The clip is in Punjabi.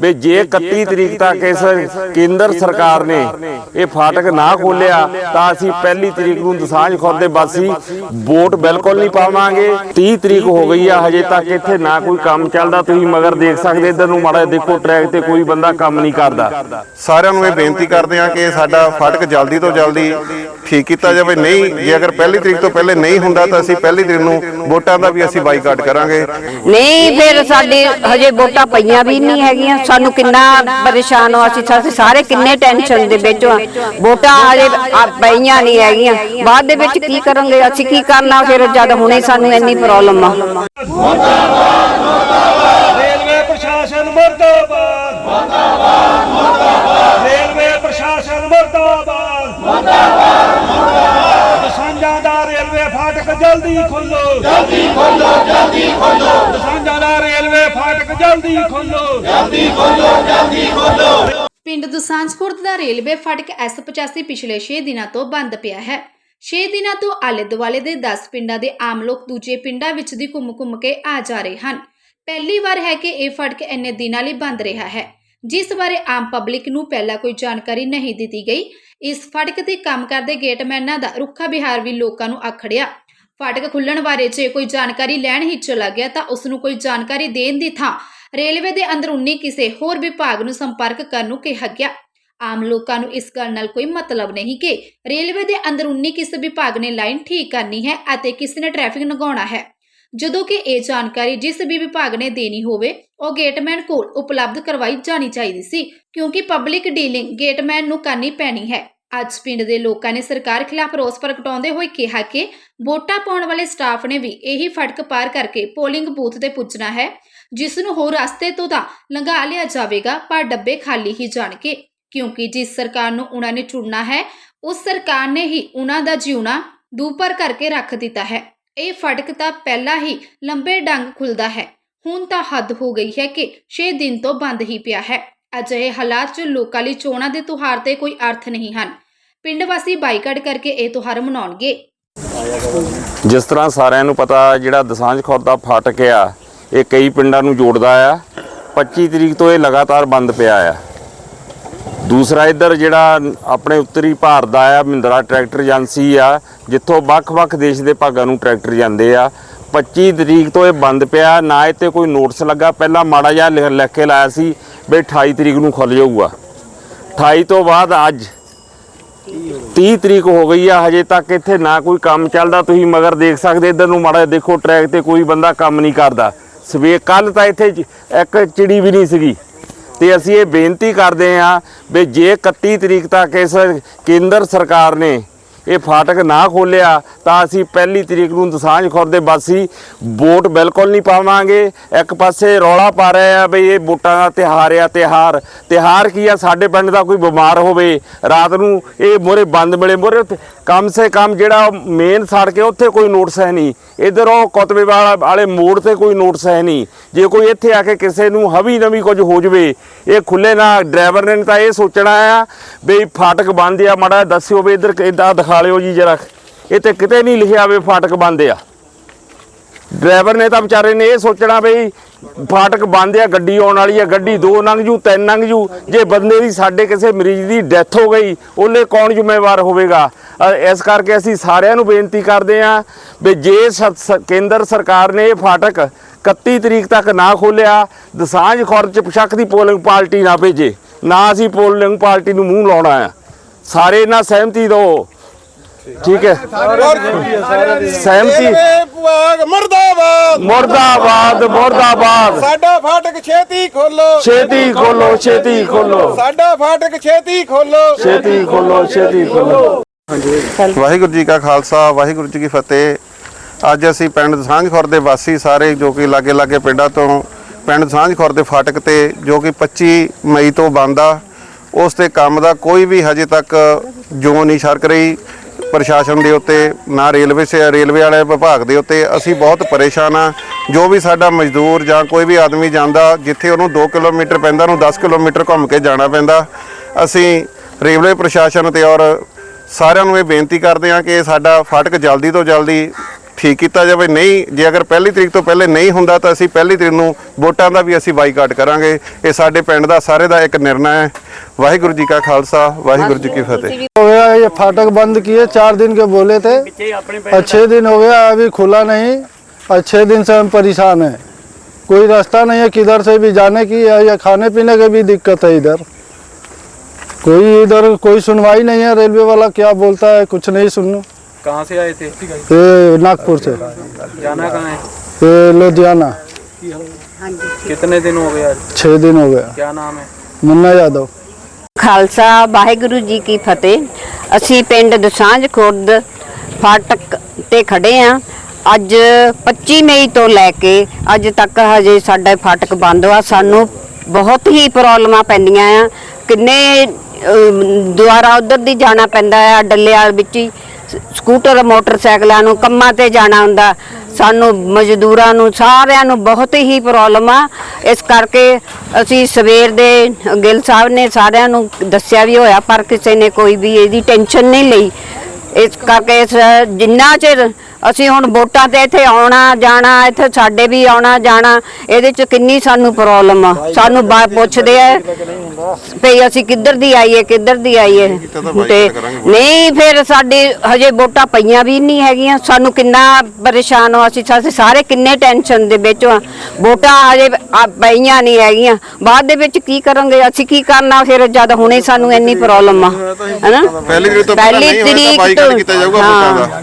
ਵੀ ਜੇ 31 ਤਰੀਕ ਤੱਕ ਇਸ ਕੇਂਦਰ ਸਰਕਾਰ ਨੇ ਇਹ ਫਾਟਕ ਨਾ ਖੋਲਿਆ ਤਾਂ ਅਸੀਂ ਪਹਿਲੀ ਤਰੀਕ ਨੂੰ ਦਸਾਂਝ ਖੁਰਦ ਵਾਸੀ ਵੋਟ ਬਿਲਕੁਲ ਨਹੀਂ ਪਾਵਾਂਗੇ। 30 ਤਰੀਕ ਹੋ ਗਈ ਆ ਹਜੇ ਤੱਕ ਇੱਥੇ ਨਾ ਕੋਈ ਕੰਮ ਚੱਲਦਾ ਤੁਸੀਂ ਮਗਰ ਦੇਖ ਸਕਦੇ ਇਧਰ ਨੂੰ ਮਾੜਾ ਦੇਖੋ ਟਰੈਕ ਤੇ ਕੋਈ ਬੰਦਾ ਕੰਮ ਨਹੀਂ ਕਰਦਾ। ਸਾਰਿਆਂ ਨੂੰ ਇਹ ਬੇਨਤੀ ਕਰਦੇ ਹਾਂ ਕਿ ਸਾਡਾ ਫਾਟਕ ਜਲਦੀ ਤੋਂ ਜਲਦੀ ਠੀਕ ਕੀਤਾ ਜਾਵੇ। ਨਹੀਂ ਜੇ ਅਗਰ ਪਹਿਲੀ ਤਰੀਕ ਤੋਂ ਪਹਿਲੇ ਨਹੀਂ ਹੁੰਦਾ ਤਾਂ ਅਸੀਂ ਪਹਿਲੀ ਤਰੀਕ ਨੂੰ ਵੋਟਾਂ ਦਾ ਵੀ ਅਸੀਂ ਬਾਈਕਾਟ ਕਰਾਂਗੇ ਨਹੀਂ ਫਿਰ ਸਾਡੇ ਹਜੇ ਵੋਟਾਂ ਪਈਆਂ ਵੀ ਨਹੀਂ ਹੈਗੀਆਂ ਸਾਨੂੰ ਕਿੰਨਾ ਪਰੇਸ਼ਾਨ ਹੋ, ਅਸੀਂ ਅਸੀਂ ਸਾਰੇ ਕਿੰਨੇ ਟੈਨਸ਼ਨ ਦੇ ਵਿੱਚ ਆ ਵੋਟਾਂ ਹਜੇ ਪਈਆਂ ਨਹੀਂ ਹੈਗੀਆਂ। ਬਾਅਦ ਦੇ ਵਿੱਚ ਕੀ ਕਰਾਂਗੇ ਅਸੀਂ ਕੀ ਕਰਨਾ? ਫਿਰ ਜਦ ਹੁਣੇ ਸਾਨੂੰ ਇੰਨੀ ਪ੍ਰੋਬਲਮ ਆ। ਰੇਲਵੇ ਪ੍ਰਸ਼ਾਸਨ ਮਰਦਾਬਾਦ। ਮਰਦਾਬਾਦ ਮਰਦਾਬਾਦ ਰੇਲਵੇ ਪ੍ਰਸ਼ਾਸਨ ਮਰਦਾਬਾਦ ਮਰਦਾਬਾਦ ਦਸਾਂਜਾਂ ਦਾ ਰੇਲਵੇ ਫਾਟਕ ਜਲਦੀ ਖੋਲੋ। ਜਲਦੀ ਖੋਲੋ ਜਲਦੀ ਖੋਲੋ। ਦਸਾਂਜਾਂ ਦਾ ਰੇਲਵੇ ਫਾਟਕ ਜਲਦੀ ਖੋਲੋ। ਪਿੰਡ ਦੁਸਾਂਝ ਖੁਰਦ ਦਾ ਰੇਲਵੇ ਫਾਟਕ S85 ਪਿਛਲੇ 6 ਦਿਨਾਂ ਤੋਂ ਬੰਦ ਪਿਆ ਹੈ। 6 ਦਿਨਾਂ ਤੋਂ ਆਲੇ ਦੁਆਲੇ ਦੇ 10 ਪਿੰਡਾਂ ਦੇ ਆਮ ਲੋਕ ਦੂਜੇ ਪਿੰਡਾਂ ਵਿੱਚ ਦੀ ਘੁੰਮ-ਘੁੰਮ ਕੇ ਆ ਜਾ ਰਹੇ ਹਨ। ਪਹਿਲੀ ਵਾਰ ਹੈ ਕਿ ਇਹ ਫਾਟਕ ਇੰਨੇ ਦਿਨਾਂ ਲਈ ਬੰਦ ਰਿਹਾ ਹੈ। ਜਿਸ ਬਾਰੇ ਆਮ ਪਬਲਿਕ ਨੂੰ ਪਹਿਲਾਂ ਕੋਈ ਜਾਣਕਾਰੀ ਨਹੀਂ ਦਿੱਤੀ ਗਈ ਇਸ ਫਾਟਕ ਤੇ ਕੰਮ ਕਰਦੇ ਗੇਟਮੈਨਾਂ ਦਾ ਰੁੱਖਾ ਬਿਹਾਰ ਵੀ ਲੋਕਾਂ ਨੂੰ ਆਖੜਿਆ। ਫਾਟਕ ਖੁੱਲਣ ਬਾਰੇ ਜੇ ਕੋਈ ਜਾਣਕਾਰੀ ਲੈਣ ਹੀ ਚਲਾ ਗਿਆ ਤਾਂ ਉਸ ਨੂੰ ਕੋਈ ਜਾਣਕਾਰੀ ਦੇਣ ਦੀ ਥਾਂ ਰੇਲਵੇ ਦੇ ਅੰਦਰੂਨੀ ਕਿਸੇ ਹੋਰ ਵਿਭਾਗ ਨੂੰ ਸੰਪਰਕ ਕਰਨ ਨੂੰ ਕਿਹਾ ਗਿਆ। ਆਮ ਲੋਕਾਂ ਨੂੰ ਇਸ ਗੱਲ ਨਾਲ ਕੋਈ ਮਤਲਬ ਨਹੀਂ ਕਿ ਰੇਲਵੇ ਦੇ ਅੰਦਰੂਨੀ ਕਿਸ ਵਿਭਾਗ ਨੇ ਲਾਈਨ ਠੀਕ ਕਰਨੀ ਹੈ ਅਤੇ ਕਿਸ ਨੇ ਟ੍ਰੈਫਿਕ ਲਗਾਉਣਾ ਹੈ। ਜਦੋਂ ਕਿ ਇਹ ਜਾਣਕਾਰੀ ਜਿਸ ਵੀ ਵਿਭਾਗ ਨੇ ਦੇਣੀ ਹੋਵੇ, ਉਹ ਗੇਟਮੈਨ ਕੋਲ ਉਪਲਬਧ ਕਰਵਾਈ ਜਾਣੀ ਚਾਹੀਦੀ ਸੀ, ਕਿਉਂਕਿ ਪਬਲਿਕ ਡੀਲਿੰਗ ਗੇਟਮੈਨ ਨੂੰ ਕਰਨੀ ਪੈਣੀ ਹੈ। ਅੱਜ ਪਿੰਡ ਦੇ ਲੋਕਾਂ ਨੇ ਸਰਕਾਰ ਖਿਲਾਫ ਰੋਸ ਪ੍ਰਗਟਾਉਂਦੇ ਹੋਏ ਕਿਹਾ ਕਿ ਵੋਟਾਂ ਪਾਉਣ ਵਾਲੇ ਸਟਾਫ ਨੇ ਵੀ ਇਹੀ ਫੜਕ ਪਾਰ ਕਰਕੇ ਪੋਲਿੰਗ ਬੂਥ ਤੇ ਪੁੱਜਣਾ ਹੈ, ਜਿਸ ਨੂੰ ਹੋਰ ਰਸਤੇ ਤੋਂ ਤਾਂ ਲੰਘਾ ਲਿਆ ਜਾਵੇਗਾ, ਪਰ ਡੱਬੇ ਖਾਲੀ ਹੀ ਜਾਣਗੇ ਕਿਉਂਕਿ ਜਿਸ ਸਰਕਾਰ ਨੂੰ ਉਹਨਾਂ ਨੇ ਚੁਣਨਾ ਹੈ, ਉਸ ਸਰਕਾਰ ਨੇ ਹੀ ਉਹਨਾਂ ਦਾ ਜਿਉਣਾ ਦੂਪਰ ਕਰਕੇ ਰੱਖ ਦਿੱਤਾ ਹੈ। ਇਹ ਫਟਕ ਤਾਂ ਪਹਿਲਾਂ ਹੀ ਲੰਬੇ ਡੰਗ ਖੁੱਲਦਾ ਹੈ, ਹੁਣ ਤਾਂ ਹੱਦ ਹੋ ਗਈ ਹੈ ਕਿ 6 ਦਿਨ ਤੋਂ ਬੰਦ ਹੀ ਪਿਆ ਹੈ। ਅਜਿਹੇ ਹਾਲਾਤ 'ਚ ਲੋਕਾਂ ਲਈ ਚੋਣਾਂ ਦੇ ਤਿਉਹਾਰ ਤੇ ਕੋਈ ਅਰਥ ਨਹੀਂ ਹਨ। ਪਿੰਡ ਵਾਸੀ ਬਾਈਕਾਟ ਕਰਕੇ ਇਹ ਤਿਉਹਾਰ ਮਨਾਉਣਗੇ। ਜਿਸ ਤਰ੍ਹਾਂ ਸਾਰਿਆਂ ਨੂੰ ਪਤਾ, ਜਿਹੜਾ ਦਸਾਂਝ ਖੁਰਦ ਦਾ ਫਾਟਕ ਆ, ਇਹ ਕਈ ਪਿੰਡਾਂ ਨੂੰ ਜੋੜਦਾ ਆ। 25 ਤਰੀਕ ਤੋਂ ਇਹ ਲਗਾਤਾਰ ਬੰਦ ਪਿਆ ਆ। ਦੂਸਰਾ ਇੱਧਰ ਜਿਹੜਾ ਆਪਣੇ ਉੱਤਰੀ ਭਾਰਤ ਦਾ ਆ, ਮਹਿੰਦਰਾ ਟਰੈਕਟਰ ਏਜੰਸੀ ਆ, ਜਿੱਥੋਂ ਵੱਖ-ਵੱਖ ਦੇਸ਼ ਦੇ ਭਾਗਾਂ ਨੂੰ ਟਰੈਕਟਰ ਜਾਂਦੇ ਆ। 25 ਤਰੀਕ ਤੋਂ ਇਹ ਬੰਦ ਪਿਆ, ਨਾ ਇਹ 'ਤੇ ਕੋਈ ਨੋਟਿਸ ਲੱਗਾ। ਪਹਿਲਾਂ ਮਾੜਾ ਜਿਹਾ ਲਿਖ ਲਿਖ ਕੇ ਲਾਇਆ ਸੀ ਵੀ 28 ਤਰੀਕ ਨੂੰ ਖੁੱਲ ਜਾਊਗਾ। 28 ਤੋਂ ਬਾਅਦ ਅੱਜ 30 ਤਰੀਕ ਹੋ ਗਈ ਆ, ਹਜੇ ਤੱਕ ਇੱਥੇ ਨਾ ਕੋਈ ਕੰਮ ਚੱਲਦਾ, ਤੁਸੀਂ ਮਗਰ ਦੇਖ ਸਕਦੇ ਇਧਰ ਨੂੰ ਮਾੜਾ ਦੇਖੋ ਟਰੈਕ ਤੇ ਕੋਈ ਬੰਦਾ ਕੰਮ ਨਹੀਂ ਕਰਦਾ। ਸਵੇ, ਕੱਲ ਤਾਂ ਇੱਥੇ ਇੱਕ ਚਿੜੀ ਵੀ ਨਹੀਂ ਸੀਗੀ। ਤੇ ਅਸੀਂ ਇਹ ਬੇਨਤੀ ਕਰਦੇ ਹਾਂ ਵੀ ਜੇ 31 ਤਰੀਕ ਤੱਕ ਇਸ ਕੇਂਦਰ ਸਰਕਾਰ ਨੇ ਇਹ ਫਾਟਕ ਨਾ ਖੋਲਿਆ ਤਾਂ ਅਸੀਂ ਪਹਿਲੀ ਤਰੀਕ ਨੂੰ ਦਸਾਂਝ ਖੁਰਦ ਦੇ ਵਾਸੀ ਵੋਟ ਬਿਲਕੁਲ ਨਹੀਂ ਪਾਵਾਂਗੇ। ਇੱਕ ਪਾਸੇ ਰੌਲਾ ਪਾ ਰਹੇ ਆ ਬਈ ਇਹ ਵੋਟਾਂ ਦਾ ਤਿਹਾਰ ਆ ਤਿਹਾਰ ਤਿਹਾਰ ਕੀ ਆ? ਸਾਡੇ ਪਿੰਡ ਦਾ ਕੋਈ ਬਿਮਾਰ ਹੋਵੇ, ਰਾਤ ਨੂੰ ਇਹ ਮੋਰੇ ਬੰਦ ਮਿਲੇ, ਮੋਰੇ ਕਮ ਸੇ ਕਮ ਜਿਹੜਾ ਮੇਨ ਸੜ ਕੇ ਉੱਥੇ ਕੋਈ ਨੋਟਿਸ ਹੈ ਨਹੀਂ। ਇਧਰ ਉਹ ਕੁਤਬੇ ਵਾਲਾ ਵਾਲੇ ਮੋੜ ਤੇ ਕੋਈ ਨੋਟਿਸ ਹੈ ਨਹੀਂ। ਜੇ ਕੋਈ ਇੱਥੇ ਆ ਕੇ ਕਿਸੇ ਨੂੰ ਹਵੀ ਨਵੀ ਕੁਝ ਹੋ ਜਵੇ, ਇਹ ਖੁੱਲੇ ਨਾ, ਡਰਾਈਵਰ ਨੇ ਤਾਂ ਇਹ ਸੋਚਣਾ ਆ ਵੀ ਫਾਟਕ ਬੰਦ ਆ, ਮਾੜਾ ਦੱਸਿਓ ਵੀ ਇਧਰ ਇਦਾਂ ਦਿਖਾ ਲਿਓ ਜੀ ਜਰਾ। ਇਹ ਤੇ ਕਿਤੇ ਨਹੀਂ ਲਿਖਿਆ ਵੀ ਫਾਟਕ ਬੰਦ ਆ। ਡਰਾਈਵਰ ਨੇ ਤਾਂ ਵਿਚਾਰੇ ਨੇ ਇਹ ਸੋਚਣਾ ਬਈ ਫਾਟਕ ਬੰਦ ਆ, ਗੱਡੀ ਆਉਣ ਵਾਲੀ ਆ, ਗੱਡੀ ਦੋ ਲੰਘ ਜੂ, ਤਿੰਨ ਲੰਘ ਜੂ। ਜੇ ਬੰਦੇ ਦੀ ਸਾਡੇ ਕਿਸੇ ਮਰੀਜ਼ ਦੀ ਡੈਥ ਹੋ ਗਈ, ਉਹਲੇ ਕੌਣ ਜ਼ਿੰਮੇਵਾਰ ਹੋਵੇਗਾ? ਇਸ ਕਰਕੇ ਅਸੀਂ ਸਾਰਿਆਂ ਨੂੰ ਬੇਨਤੀ ਕਰਦੇ ਹਾਂ ਵੀ ਜੇ ਕੇਂਦਰ ਸਰਕਾਰ ਨੇ ਇਹ ਫਾਟਕ 31 ਤਰੀਕ ਤੱਕ ਨਾ ਖੋਲਿਆ ਦਸਾਂਝ ਖੁਰਦ ਚ ਪਸ਼ਕ ਦੀ ਪੋਲਿੰਗ ਪਾਰਟੀ ਨਾ ਭੇਜੇ। ਨਾ ਅਸੀਂ ਪੋਲਿੰਗ ਪਾਰਟੀ ਨੂੰ ਮੂੰਹ ਲਾਉਣਾ ਆ। ਸਾਰੇ ਨਾਲ ਸਹਿਮਤੀ ਦਿਓ। ਠੀਕ ਹੈ। ਸਹਿਮਤੀ। ਵਿਭਾਗ ਮਰਦਾਬਾਦ ਮੁਰਦਾਬਾਦ। ਮੁਰਦਾਬਾਦ ਸਾਡਾ ਫਾਟਕ ਛੇਤੀ ਖੋਲੋ। ਛੇਤੀ ਖੋਲੋ ਛੇਤੀ ਖੋਲੋ। ਸਾਡਾ ਫਾਟਕ ਛੇਤੀ ਖੋਲੋ। ਛੇਤੀ ਖੋਲੋ ਛੇਤੀ ਖੋਲੋ। ਵਾਹਿਗੁਰੂ ਜੀ ਕਾ ਖਾਲਸਾ ਵਾਹਿਗੁਰੂ ਜੀ ਕੀ ਫਤਿਹ। ਅੱਜ ਅਸੀਂ ਪਿੰਡ ਸਾਂਝ ਖੁਰ ਦੇ ਵਾਸੀ ਸਾਰੇ ਜੋ ਕਿ ਲਾਗੇ ਲਾਗੇ ਪਿੰਡਾਂ ਤੋਂ ਪਿੰਡ ਸਾਂਝ ਖੁਰ ਦੇ ਫਾਟਕ ਤੇ ਜੋ ਕਿ 25 ਮਈ ਤੋਂ ਬੰਦ ਆ ਉਸ ਤੇ ਕੰਮ ਦਾ ਕੋਈ ਵੀ ਹਜੇ ਤੱਕ ਜੋ ਨਹੀਂ ਸਰਕ ਰਹੀ। ਪ੍ਰਸ਼ਾਸਨ ਦੇ ਉੱਤੇ ਨਾ ਰੇਲਵੇ ਸੇ ਰੇਲਵੇ ਵਾਲੇ ਵਿਭਾਗ ਦੇ ਉੱਤੇ ਅਸੀਂ ਬਹੁਤ ਪਰੇਸ਼ਾਨ ਆ ਜੋ ਵੀ ਸਾਡਾ ਮਜ਼ਦੂਰ ਜਾਂ ਕੋਈ ਵੀ ਆਦਮੀ ਜਾਂਦਾ ਜਿੱਥੇ ਉਹਨੂੰ 2 ਕਿਲੋਮੀਟਰ ਪੈਂਦਾ ਉਹਨੂੰ 10 ਕਿਲੋਮੀਟਰ ਘੁੰਮ ਕੇ ਜਾਣਾ ਪੈਂਦਾ। ਅਸੀਂ ਰੇਲਵੇ ਪ੍ਰਸ਼ਾਸਨ ਤੇ ਔਰ ਸਾਰਿਆਂ ਨੂੰ ਇਹ ਬੇਨਤੀ ਕਰਦੇ ਹਾਂ ਕਿ ਸਾਡਾ ਫਾਟਕ ਜਲਦੀ ਤੋਂ ਜਲਦੀ ਠੀਕ ਕੀਤਾ ਜਾਵੇ। ਨਹੀਂ ਜੇ ਅਗਰ ਪਹਿਲੀ ਤਰੀਕ ਤੋਂ ਪਹਿਲੇ ਨਹੀਂ ਹੁੰਦਾ ਤਾਂ ਅਸੀਂ ਪਹਿਲੀ ਤਰੀਕ ਨੂੰ ਵੋਟਾਂ ਦਾ ਵੀ ਅਸੀਂ ਬਾਈਕਾਟ ਕਰਾਂਗੇ। ਇਹ ਸਾਡੇ ਪਿੰਡ ਦਾ ਸਾਰੇ ਦਾ ਇੱਕ ਨਿਰਣਾ ਹੈ। ਵਾਹਿਗੁਰੂ ਜੀ ਕਾ ਖਾਲਸਾ ਵਾਹਿਗੁਰੂ ਜੀ ਕੀ ਫਤਿਹ। गया ये फाटक बंद किए चार दिन के बोले थे। और छः दिन हो गया अभी खुला नहीं और छः दिन से हम परेशान हैं। कोई रास्ता नहीं है किधर से भी जाने की या, या खाने पीने की भी दिक्कत है इधर। कोई इधर कोई सुनवाई नहीं है रेलवे वाला क्या बोलता है कुछ नहीं सुन कहाँ से आए थे? नागपुर से। जाना कहाँ है? लुधियाना। हाँ कितने दिन हो गया छः दिन हो गया। क्या नाम है? मुन्ना यादव। खालसा वाहेगुरु जी की फतेह। ਅਸੀਂ ਪਿੰਡ ਦਸਾਂਝ ਖੁਰਦ ਫਾਟਕ ਤੇ ਖੜੇ ਆ। ਅੱਜ 25 ਮਈ ਤੋਂ ਲੈ ਕੇ ਅੱਜ ਤੱਕ ਹਜੇ ਸਾਡਾ ਫਾਟਕ ਬੰਦ ਆ। ਸਾਨੂੰ ਬਹੁਤ ਹੀ ਪ੍ਰੋਬਲਮਾਂ ਪੈਂਦੀਆਂ ਆ। ਕਿੰਨੇ ਅਮ, ਦੁਆਰਾ ਉਧਰ ਦੀ ਜਾਣਾ ਪੈਂਦਾ ਆ ਡੱਲੇਵਾਲ ਵਿੱਚ ਹੀ। ਸਕੂਟਰ, ਮੋਟਰਸਾਈਕਲਾਂ ਨੂੰ ਕੰਮਾਂ ਤੇ ਜਾਣਾ ਹੁੰਦਾ। ਸਾਨੂੰ ਮਜ਼ਦੂਰਾਂ ਨੂੰ, ਸਾਰਿਆਂ ਨੂੰ ਬਹੁਤ ਹੀ ਪ੍ਰੋਬਲਮ ਆ। ਇਸ ਕਰਕੇ ਅਸੀਂ ਸਵੇਰ ਦੇ ਗਿੱਲ ਸਾਹਿਬ ਨੇ ਸਾਰਿਆਂ ਨੂੰ ਦੱਸਿਆ ਵੀ ਹੋਇਆ, ਪਰ ਕਿਸੇ ਨੇ ਕੋਈ ਵੀ ਇਹਦੀ ਟੈਨਸ਼ਨ ਨਹੀਂ ਲਈ। ਇਸ ਕਰਕੇ ਜਿੰਨਾ ਚਿਰ ਅਸੀਂ ਹੁਣ ਵੋਟਾਂ ਤੇ ਇੱਥੇ ਆਉਣਾ, ਜਾਣਾ, ਇੱਥੇ ਸਾਡੇ ਵੀ ਆਉਣਾ, ਜਾਣਾ, ਇਹਦੇ ਚ ਕਿੰਨੀ ਸਾਨੂੰ ਪ੍ਰੋਬਲਮ ਆ। ਸਾਨੂੰ ਬਾ ਪੁੱਛਦੇ ਆ ਭਈ ਅਸੀਂ ਕਿੱਧਰ ਦੀ ਆਈਏ ਕਿੱਧਰ ਦੀ ਆਈਏ? ਤੇ ਨਹੀਂ ਫਿਰ ਸਾਡੇ ਹਜੇ ਵੋਟਾਂ ਪਈਆਂ ਵੀ ਨਹੀਂ ਹੈਗੀਆਂ। ਸਾਨੂੰ ਕਿੰਨਾ ਪਰੇਸ਼ਾਨ ਹੋ ਅਸੀਂ ਸਾਰੇ ਕਿੰਨੇ ਟੈਨਸ਼ਨ ਦੇ ਵਿੱਚ ਆ ਵੋਟਾਂ ਹਜੇ ਪਈਆਂ ਨਹੀਂ ਹੈਗੀਆਂ। ਬਾਅਦ ਦੇ ਵਿੱਚ ਕੀ ਕਰਾਂਗੇ ਅਸੀਂ ਕੀ ਕਰਨਾ? ਫਿਰ ਜਦ ਹੁਣੇ ਸਾਨੂੰ ਇੰਨੀ ਪ੍ਰੋਬਲਮ ਆ। ਹੈਨਾ ਪਹਿਲੀ ਤਰੀਕ ਤੋਂ ਪਹਿਲਾਂ ਹੋਇਆ ਤਾਂ ਕੀਤਾ ਜਾਊਗਾ ਵੋਟਾਂ ਦਾ?